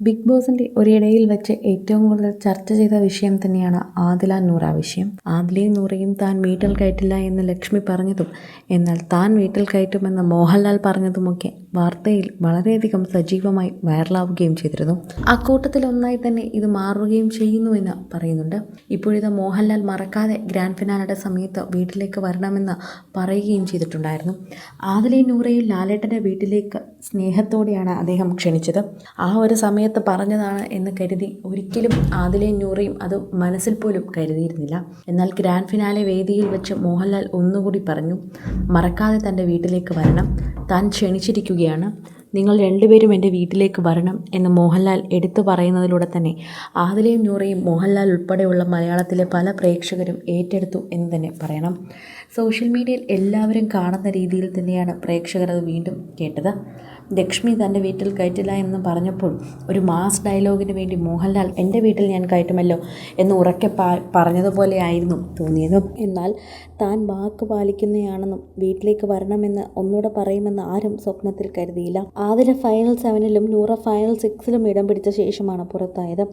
Big ബോസിന്റെ ഒരിടയിൽ വെച്ച് ഏറ്റവും കൂടുതൽ ചർച്ച ചെയ്ത വിഷയം തന്നെയാണ് ആദില നൂറ വിഷയം. ആദിലയും നൂറയും താൻ വീട്ടിൽ കയറ്റില്ല എന്ന് ലക്ഷ്മി പറഞ്ഞതും എന്നാൽ താൻ വീട്ടിൽ കയറ്റുമെന്ന് മോഹൻലാൽ പറഞ്ഞതുമൊക്കെ വാർത്തയിൽ വളരെയധികം സജീവമായി വൈറലാവുകയും ചെയ്തിരുന്നു. അക്കൂട്ടത്തിൽ ഒന്നായി തന്നെ ഇത് മാറുകയും ചെയ്യുന്നുവെന്ന് പറയുന്നുണ്ട്. ഇപ്പോഴിത് മോഹൻലാൽ മറക്കാതെ ഗ്രാൻഡ് ഫിനാലയുടെ സമയത്ത് വീട്ടിലേക്ക് വരണമെന്ന് പറയുകയും ചെയ്തിട്ടുണ്ടായിരുന്നു. ആദിലെ നൂറയും ലാലേട്ടന്റെ വീട്ടിലേക്ക് സ്നേഹത്തോടെയാണ് അദ്ദേഹം ക്ഷണിച്ചത്. ആ ഒരു സമയത്ത് പറഞ്ഞതാണ് എന്ന് കരുതി ഒരിക്കലും ആദിലെ നൂറയും അത് മനസ്സിൽ പോലും കരുതിയിരുന്നില്ല. എന്നാൽ ഗ്രാൻഡ് ഫിനാലെ വേദിയിൽ വെച്ച് മോഹൻലാൽ ഒന്നുകൂടി പറഞ്ഞു മറക്കാതെ തന്റെ വീട്ടിലേക്ക് വരണം. താൻ ക്ഷണിച്ചിരിക്കുകയാണ് നിങ്ങൾ രണ്ടുപേരും എന്റെ വീട്ടിലേക്ക് വരണം എന്ന് മോഹൻലാൽ എടുത്തു പറയുന്നതിലൂടെ തന്നെ ആദിലയും നൂറയും മോഹൻലാൽ ഉൾപ്പെടെയുള്ള മലയാളത്തിലെ പല പ്രേക്ഷകരും ഏറ്റെടുത്തു എന്ന് തന്നെ പറയണം. സോഷ്യൽ മീഡിയയിൽ എല്ലാവരും കാണുന്ന രീതിയിൽ തന്നെയാണ് പ്രേക്ഷകർ അത് വീണ്ടും കേട്ടത്. ലക്ഷ്മി തന്റെ വീട്ടിൽ കയറ്റില്ല എന്ന് പറഞ്ഞപ്പോൾ ഒരു മാസ് ഡയലോഗിന് വേണ്ടി മോഹൻലാൽ എന്റെ വീട്ടിൽ ഞാൻ കയറ്റുമല്ലോ എന്ന് ഉറക്കെ പാ പറഞ്ഞതുപോലെ ആയിരുന്നു തോന്നിയത്. എന്നാൽ താൻ വാക്ക് പാലിക്കുന്നയാണെന്നും വീട്ടിലേക്ക് വരണമെന്ന് ഒന്നുകൂടെ പറയുമെന്ന് ആരും സ്വപ്നത്തിൽ കരുതിയില്ല. ആതിര ഫൈനൽ സെവനിലും നൂറ ഫൈനൽ സിക്സിലും ഇടം പിടിച്ച ശേഷമാണ് പുറത്തായത്.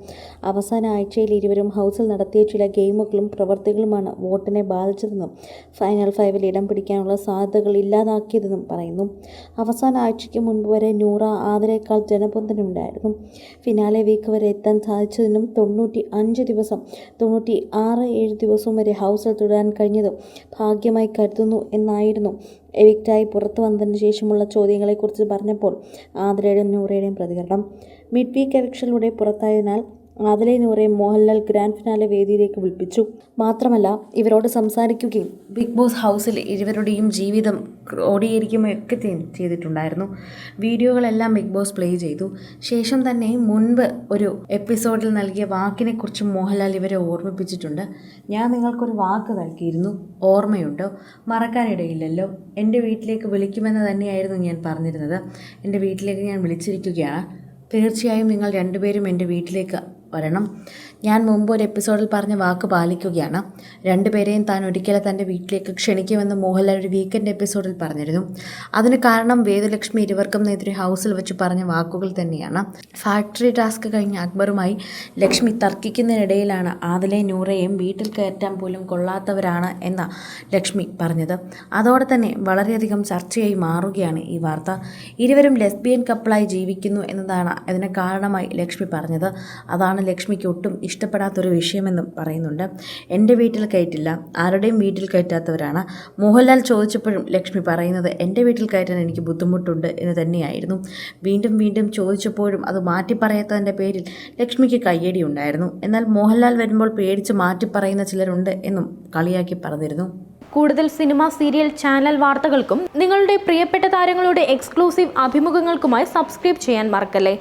അവസാന ആഴ്ചയിൽ ഇരുവരും ഹൗസിൽ നടത്തിയ ചില ഗെയിമുകളും പ്രവൃത്തികളുമാണ് വോട്ടിനെ ബാധിച്ചതെന്നും ഫൈനൽ ഫൈവിൽ ഇടം പിടിക്കാനുള്ള സാധ്യതകൾ ഇല്ലാതാക്കിയതെന്നും പറയുന്നു. അവസാന ആഴ്ചയ്ക്ക് മുൻപ് വരെ നൂറ ആതിരേക്കാൾ ജനപൊന്തനുണ്ടായിരുന്നു ഫിനാലെ വീക്ക് വരെ എത്താൻ സാധിച്ചതിനും തൊണ്ണൂറ്റി അഞ്ച് ദിവസം തൊണ്ണൂറ്റി ആറ് ഏഴ് ദിവസവും വരെ ഹൗസിൽ തുടരാൻ കഴിഞ്ഞത് ഭാഗ്യമായി കരുതുന്നു എന്നായിരുന്നു. എവിക്റ്റായി പുറത്തു വന്നതിന് ശേഷമുള്ള ചോദ്യങ്ങളെക്കുറിച്ച് പറഞ്ഞപ്പോൾ ആതിരയുടെയും നൂറയുടെയും പ്രതികരണം. മിഡ് വീക്ക് എവിക്ഷനിലൂടെ പുറത്തായതിനാൽ ആദിലെ നൂറയും മോഹൻലാൽ ഗ്രാൻഡ് ഫിനാലെ വേദിയിലേക്ക് വിളിപ്പിച്ചു. മാത്രമല്ല ഇവരോട് സംസാരിക്കുകയും ബിഗ് ബോസ് ഹൗസിൽ ഇരുവരുടെയും ജീവിതം ക്രോഡീകരിക്കുകയൊക്കെ ചെയ്തിട്ടുണ്ടായിരുന്നു. വീഡിയോകളെല്ലാം ബിഗ് ബോസ് പ്ലേ ചെയ്തു. ശേഷം തന്നെ മുൻപ് ഒരു എപ്പിസോഡിൽ നൽകിയ വാക്കിനെക്കുറിച്ച് മോഹൻലാൽ ഇവരെ ഓർമ്മിപ്പിച്ചിട്ടുണ്ട്. ഞാൻ നിങ്ങൾക്കൊരു വാക്ക് നൽകിയിരുന്നു. ഓർമ്മയുണ്ടോ? മറക്കാനിടയില്ലല്ലോ എന്റെ വീട്ടിലേക്ക് വിളിക്കുമെന്ന് തന്നെയായിരുന്നു ഞാൻ പറഞ്ഞിരുന്നത്. എന്റെ വീട്ടിലേക്ക് ഞാൻ വിളിച്ചിരിക്കുകയാണ്. തീർച്ചയായും നിങ്ങൾ രണ്ടുപേരും എന്റെ വീട്ടിലേക്ക് വരണം ഞാൻ മുമ്പ് ഒരു എപ്പിസോഡിൽ പറഞ്ഞ വാക്ക് പാലിക്കുകയാണ്. രണ്ടുപേരെയും താൻ ഒരിക്കലും തന്റെ വീട്ടിലേക്ക് ക്ഷണിക്കുമെന്ന് മോഹൻലാൽ ഒരു വീക്കെൻഡ് എപ്പിസോഡിൽ പറഞ്ഞിരുന്നു. അതിന് കാരണം വേദലക്ഷ്മി ഇരുവർക്കും എതിരെ ഹൗസിൽ വെച്ച് പറഞ്ഞ വാക്കുകൾ തന്നെയാണ്. ഫാക്ടറി ടാസ്ക് കഴിഞ്ഞ അക്ബറുമായി ലക്ഷ്മി തർക്കിക്കുന്നതിനിടയിലാണ് ആദിലെ നൂറയും വീട്ടിൽ കയറ്റാൻ പോലും കൊള്ളാത്തവരാണ് എന്ന ലക്ഷ്മി പറഞ്ഞത്. അതോടെ തന്നെ വളരെയധികം ചർച്ചയായി മാറുകയാണ് ഈ വാർത്ത. ഇരുവരും ലെസ്ബിയൻ കപ്പിളായി ജീവിക്കുന്നു എന്നതാണ് അതിന് കാരണമായി ലക്ഷ്മി പറഞ്ഞത്. അതാണ് ലക്ഷ്മിക്ക് ഒട്ടും ഇഷ്ടപ്പെടാത്തൊരു വിഷയമെന്നും പറയുന്നുണ്ട്. എന്റെ വീട്ടിൽ കയറ്റില്ല. ആരുടെയും വീട്ടിൽ കയറ്റാത്തവരാണ്. മോഹൻലാൽ ചോദിച്ചപ്പോഴും ലക്ഷ്മി പറയുന്നത് എന്റെ വീട്ടിൽ കയറ്റാൻ എനിക്ക് ബുദ്ധിമുട്ടുണ്ട് എന്ന് തന്നെയായിരുന്നു. വീണ്ടും വീണ്ടും ചോദിച്ചപ്പോഴും അത് മാറ്റി പറയാത്തതിന്റെ പേരിൽ ലക്ഷ്മിക്ക് കയ്യടി ഉണ്ടായിരുന്നു. എന്നാൽ മോഹൻലാൽ വരുമ്പോൾ പേടിച്ച് മാറ്റി പറയുന്ന ചിലരുണ്ട് എന്നും കളിയാക്കി പറഞ്ഞിരുന്നു. കൂടുതൽ സിനിമ സീരിയൽ ചാനൽ വാർത്തകൾക്കും നിങ്ങളുടെ പ്രിയപ്പെട്ട താരങ്ങളുടെ എക്സ്ക്ലൂസീവ് അഭിമുഖങ്ങൾക്കുമായി സബ്സ്ക്രൈബ് ചെയ്യാൻ മറക്കല്ലേ?